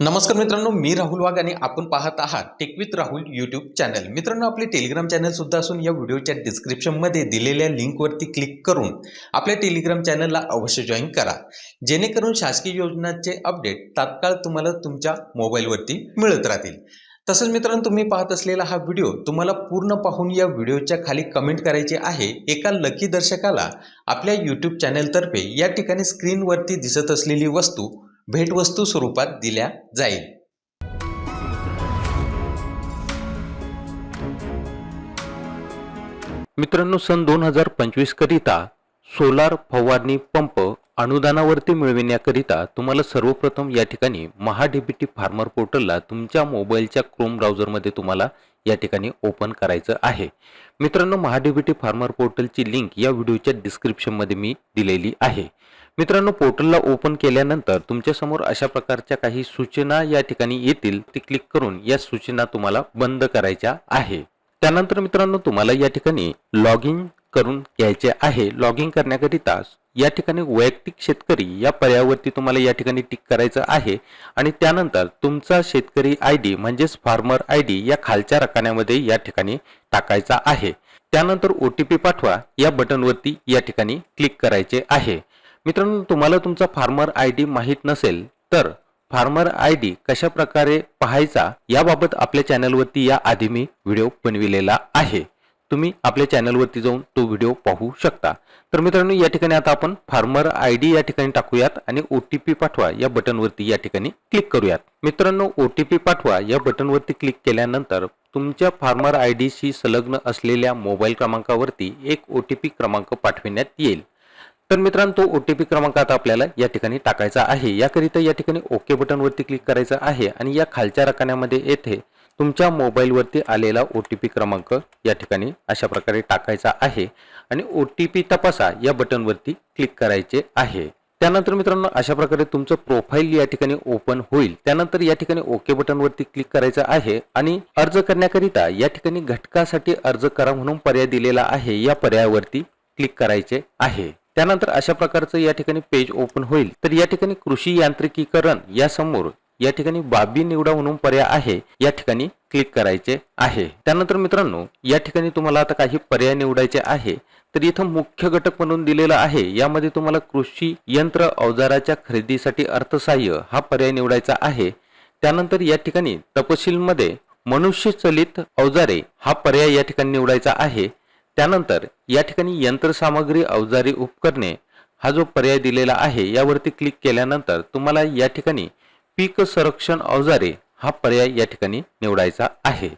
नमस्कार मित्रांनो मी राहुल वाघ आणि आपण पाहत आहात tech with Rahul YouTube channel मित्रांनो आपले टेलिग्राम चॅनल सुद्धा असून या व्हिडिओच्या डिस्क्रिप्शनमध्ये दिलेल्या लिंकवरती क्लिक करून आपल्या टेलिग्राम चॅनलला अवश्य जॉईन करा. जेणेकरून शासकीय योजनांचे अपडेट तात्काळ तुम्हाला तुमच्या मोबाईलवरती मिळत राहतील. तसंच मित्रांनो तुम्ही पाहत असलेला हा व्हिडिओ तुम्हाला पूर्ण पाहून या व्हिडिओच्या खाली कमेंट करायची आहे. एका लकी दर्शकाला आपल्या यूट्यूब चॅनलतर्फे या ठिकाणी स्क्रीनवरती दिसत असलेली वस्तू भेटवस्तू स्वरूपात दिल्या जाईल. मित्रांनो सन दोन हजार पंचवीस करिता सोलार फवारणी पंप अनुदानावरती मिळविण्याकरिता तुम्हाला सर्वप्रथम या ठिकाणी महाडीबीटी फार्मर पोर्टलला तुमच्या मोबाईलच्या क्रोम ब्राउझरमध्ये तुम्हाला या ठिकाणी ओपन करायचं आहे. मित्रांनो महाडीबीटी फार्मर पोर्टलची लिंक या व्हिडिओच्या डिस्क्रिप्शनमध्ये मी दिलेली आहे. मित्रांनो पोर्टलला ओपन केल्यानंतर तुमच्यासमोर अशा प्रकारच्या काही सूचना या ठिकाणी येतील. ती क्लिक करून या सूचना तुम्हाला बंद करायच्या आहे. त्यानंतर मित्रांनो तुम्हाला या ठिकाणी लॉग इन करून घ्यायचे आहे. लॉग इन करण्याकरिता या ठिकाणी वैयक्तिक शेतकरी या पर्यायावरती तुम्हाला या ठिकाणी टिक करायचं आहे. आणि त्यानंतर तुमचा शेतकरी आय डी म्हणजेच फार्मर आय डी या खालच्या रकान्यामध्ये या ठिकाणी टाकायचा आहे. त्यानंतर ओ टी पी पाठवा या बटनवरती या ठिकाणी क्लिक करायचे आहे. मित्रांनो तुम्हाला तुमचा फार्मर आय डी माहीत नसेल तर फार्मर आय डी कशा प्रकारे पाहायचा याबाबत आपल्या चॅनलवरती या आधी मी व्हिडिओ बनविलेला आहे. तुम्ही आपल्या चॅनलवरती जाऊन तो व्हिडिओ पाहू शकता. तर मित्रांनो या ठिकाणी आता आपण फार्मर आय डी या ठिकाणी टाकूयात आणि ओ टी पी पाठवा या बटनवरती या ठिकाणी क्लिक करूयात. मित्रांनो ओ टी पी पाठवा या बटनवरती क्लिक केल्यानंतर तुमच्या फार्मर आय डीशी संलग्न असलेल्या मोबाईल क्रमांकावरती एक ओ टी पी क्रमांक पाठविण्यात येईल. तर मित्रांनो तो ओ टी पी क्रमांक आता आपल्याला या ठिकाणी टाकायचा आहे. याकरिता या ठिकाणी ओके बटनवरती क्लिक करायचं आहे आणि या खालच्या रकान्यामध्ये येथे तुमच्या मोबाईलवरती आलेला ओ टी पी क्रमांक या ठिकाणी अशा प्रकारे टाकायचा आहे आणि ओ टी पी तपासा या बटनवरती क्लिक करायचे आहे. त्यानंतर मित्रांनो अशा प्रकारे तुमचं प्रोफाईल या ठिकाणी ओपन होईल. त्यानंतर या ठिकाणी ओके बटनवरती क्लिक करायचं आहे आणि अर्ज करण्याकरिता या ठिकाणी घटकासाठी अर्ज करा म्हणून पर्याय दिलेला आहे. या पर्यायावरती क्लिक करायचे आहे. त्यानंतर अशा प्रकारचं या ठिकाणी पेज ओपन होईल. तर या ठिकाणी कृषी यांत्रिकीकरण या समोर या ठिकाणी बाबी निवडा म्हणून पर्याय आहे या ठिकाणी क्लिक करायचे आहे. त्यानंतर मित्रांनो या ठिकाणी तुम्हाला आता काही पर्याय निवडायचे आहे. तर इथं मुख्य घटक म्हणून दिलेला आहे यामध्ये तुम्हाला कृषी यंत्र अवजाराच्या खरेदीसाठी अर्थसहाय्य हा पर्याय निवडायचा आहे. त्यानंतर या ठिकाणी तपशीलमध्ये मनुष्यचलित अवजारे हा पर्याय या ठिकाणी निवडायचा आहे. त्यानंतर या ठिकाणी यंत्रसामग्री अवजारी उपकरणे हा जो पर्याय दिलेला आहे यावरती क्लिक केल्यानंतर तुम्हाला या ठिकाणी पीक संरक्षण अवजारे हा पर्याय या ठिकाणी निवडायचा आहे.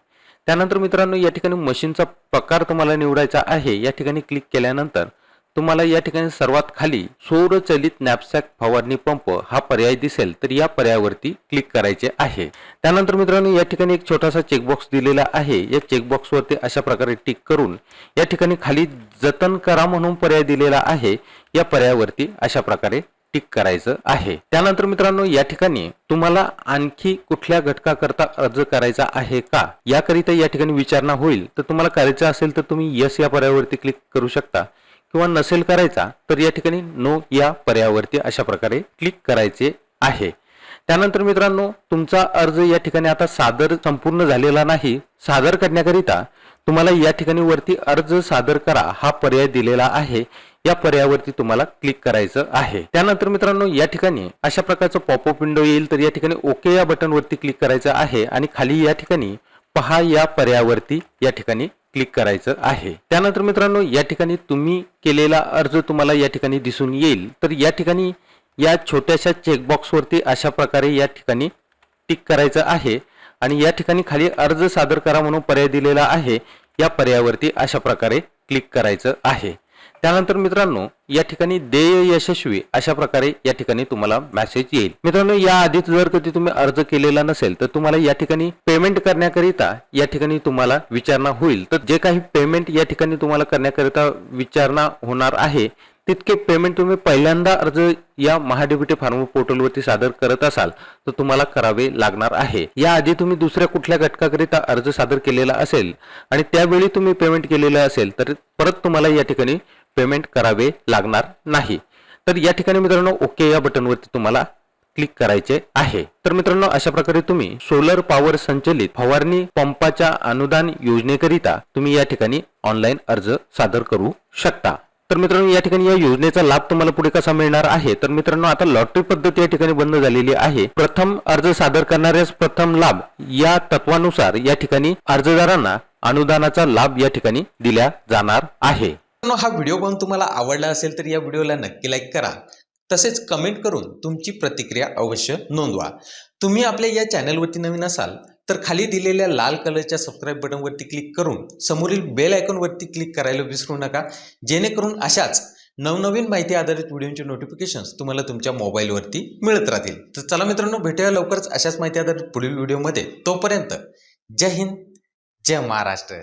त्यानंतर मित्रांनो या ठिकाणी मशीनचा प्रकार तुम्हाला निवडायचा आहे. या ठिकाणी क्लिक केल्यानंतर तुम्हाला या ठिकाणी सर्वात खाली सौरचलित नॅपसॅक फवारणी पंप हा पर्याय दिसेल. तर या पर्यायावरती क्लिक करायचे आहे. त्यानंतर मित्रांनो या ठिकाणी एक छोटासा चेकबॉक्स दिलेला आहे. या चेकबॉक्सवरती अशा प्रकारे टिक करून या ठिकाणी खाली जतन करा म्हणून पर्याय दिलेला आहे. या पर्यायावरती अशा प्रकारे टिक करायचं आहे. त्यानंतर मित्रांनो या ठिकाणी तुम्हाला आणखी कुठल्या घटकाकरता अर्ज करायचा आहे का? याकरिता या ठिकाणी विचारणा होईल. तर तुम्हाला करायचं असेल तर तुम्ही यस या पर्यायावरती क्लिक करू शकता. किंवा नसेल करायचा तर या ठिकाणी नो या पर्यायावरती अशा प्रकारे क्लिक करायचे आहे. त्यानंतर मित्रांनो तुमचा अर्ज या ठिकाणी आता सादर संपूर्ण झालेला नाही. सादर करण्याकरिता तुम्हाला या ठिकाणी वरती अर्ज सादर करा हा पर्याय दिलेला आहे. या पर्यायावरती तुम्हाला क्लिक करायचं आहे. त्यानंतर मित्रांनो या ठिकाणी अशा प्रकारचं पॉपअप विंडो येईल तर या ठिकाणी ओके या बटनवरती क्लिक करायचं आहे आणि खाली या ठिकाणी पहा या पर्यायावरती या ठिकाणी क्लिक करायचं आहे. त्यानंतर मित्रांनो या ठिकाणी तुम्ही केलेला अर्ज तुम्हाला या ठिकाणी दिसून येईल. तर या ठिकाणी या छोट्याशा चेकबॉक्सवरती अशा प्रकारे या ठिकाणी टिक करायचं आहे. आणि या ठिकाणी खाली अर्ज सादर करा म्हणून पर्याय दिलेला आहे. या पर्यायावरती अशा प्रकारे क्लिक करायचं आहे. त्यानंतर मित्रांनो या ठिकाणी देय यशस्वी अशा प्रकारे या ठिकाणी तुम्हाला मेसेज येईल. मित्रांनो या आधीच जर कधी तुम्ही अर्ज केलेला नसेल तर तुम्हाला या ठिकाणी पेमेंट करण्याकरिता या ठिकाणी तुम्हाला विचारणा होईल. तर जे काही पेमेंट या ठिकाणी तुम्हाला करण्याकरिता विचारणा होणार आहे तितके पेमेंट तुम्ही पहिल्यांदा अर्ज या महाडीबीटी फार्म पोर्टलवरती सादर करत असाल तर तुम्हाला करावे लागणार आहे. याआधी तुम्ही दुसऱ्या कुठल्या घटकाकरिता अर्ज सादर केलेला असेल आणि त्यावेळी तुम्ही पेमेंट केलेलं असेल तर परत तुम्हाला या ठिकाणी पेमेंट करावे लागणार नाही. तर या ठिकाणी मित्रांनो ओके या बटनवरती तुम्हाला क्लिक करायचे आहे. तर मित्रांनो अशा प्रकारे तुम्ही सोलर पॉवर संचलित फवारणी पंपाच्या अनुदान योजनेकरिता तुम्ही या ठिकाणी ऑनलाईन अर्ज सादर करू शकता. तर मित्रांनो या ठिकाणी या योजनेचा लाभ तुम्हाला पुढे कसा मिळणार आहे? तर मित्रांनो आता लॉटरी पद्धत या ठिकाणी बंद झालेली आहे. प्रथम अर्ज सादर करणाऱ्यास प्रथम लाभ या तत्वानुसार या ठिकाणी अर्जदारांना अनुदानाचा लाभ या ठिकाणी दिला जाणार आहे. हा व्हिडिओ पाहून तुम्हाला आवडला असेल तर या व्हिडिओला नक्की लाईक करा. तसेच कमेंट करून तुमची प्रतिक्रिया अवश्य नोंदवा. तुम्ही आपल्या या चॅनलवरती नवीन असाल तर खाली दिलेल्या लाल कलरच्या सबस्क्राईब बटनवरती क्लिक करून समोरील बेल आयकॉनवरती क्लिक करायला विसरू नका. जेणेकरून अशाच नवनवीन माहिती आधारित व्हिडिओचे नोटिफिकेशन्स तुम्हाला तुमच्या मोबाईलवरती मिळत राहतील. तर चला मित्रांनो भेटूया लवकरच अशाच माहिती आधारित पुढील व्हिडिओमध्ये तोपर्यंत जय हिंद जय महाराष्ट्र.